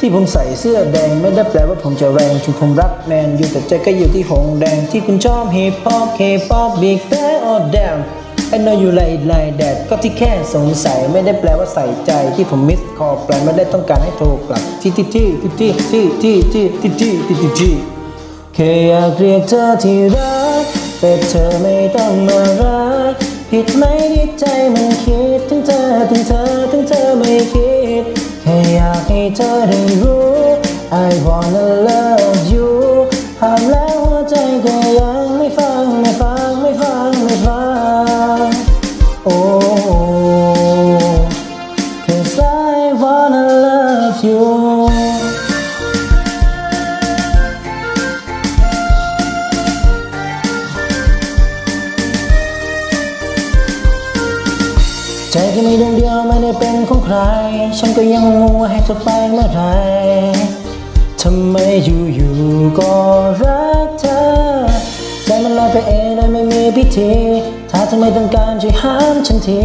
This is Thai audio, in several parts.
ที่ผมใส่เสื้อแดงไม่ได้แปลว่าผมจะแรงถึงผมรักแมนอยู่แต่ใจก็อยู่ที่หงแดงที่คุณชอบฮิปฮอปเคป๊อปบิ๊กแบงออดแดม I know you like like that ก็ที่แค่สงสัยไม่ได้แปลว่าใส่ใจที่ผมมิสคอแปลไม่ได้ต้องการให้โทรกลับที่ที่ที่ที่ที่ที่ที่ที่ที่ที่ที่ที่แค่อยากเรียกเธอที่รักแต่เธอไม่ต้องมารักผิดไหมที่ใจมันคิดถึงเธอถึงเธอถึงเธอไม่คิด แค่อยากให้เธอได้รู้ I wanna love you ห้ามแล้วหัวใจก็ยังไม่ฟังไม่ฟังไม่ฟังไม่ฟังโอ้ Cause I wanna love you ใจแค่มีดวงเดียวไม่ได้เป็น ของใคร ฉันก็ยังงงว่าให้เธอไปเมื่อไรทำไมอยู่ๆก็รักเธอใจมันลอยไปเองโดยไม่มีพิธี ถ้าเธอไม่ต้องการช่วยห้ามฉันที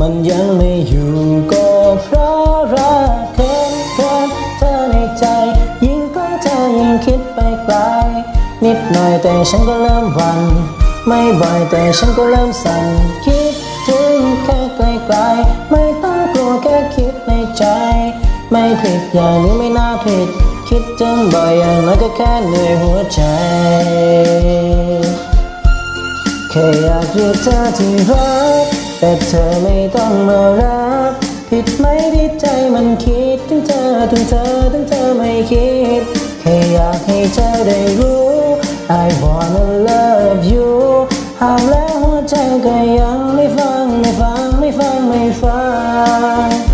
มันยังไม่อยู่ก็เพราะรักเกินเกินเธอในใจ ยิ่งใกล้เธอยิ่งคิดไปไกล นิดหน่อยแต่ฉันก็เริ่มหวั่นไม่บ่อยแต่ฉันก็เริ่มสั่นคิด ไม่ผิดอย่างนี้ไม่น่าผิด คิดถึงบ่อยอย่างน้อยก็แค่เหนื่อยหัวใจ แค่อยากเรียกเธอที่รัก แต่เธอไม่ต้องมารัก ผิดไหมที่ใจมันคิดถึงเธอถึงเธอถึงเธอไม่คิด แค่อยากให้เธอได้รู้ I wanna love you ห้ามแล้วหัวใจก็ยังไม่ฟังไม่ฟังไม่ฟังไม่ฟัง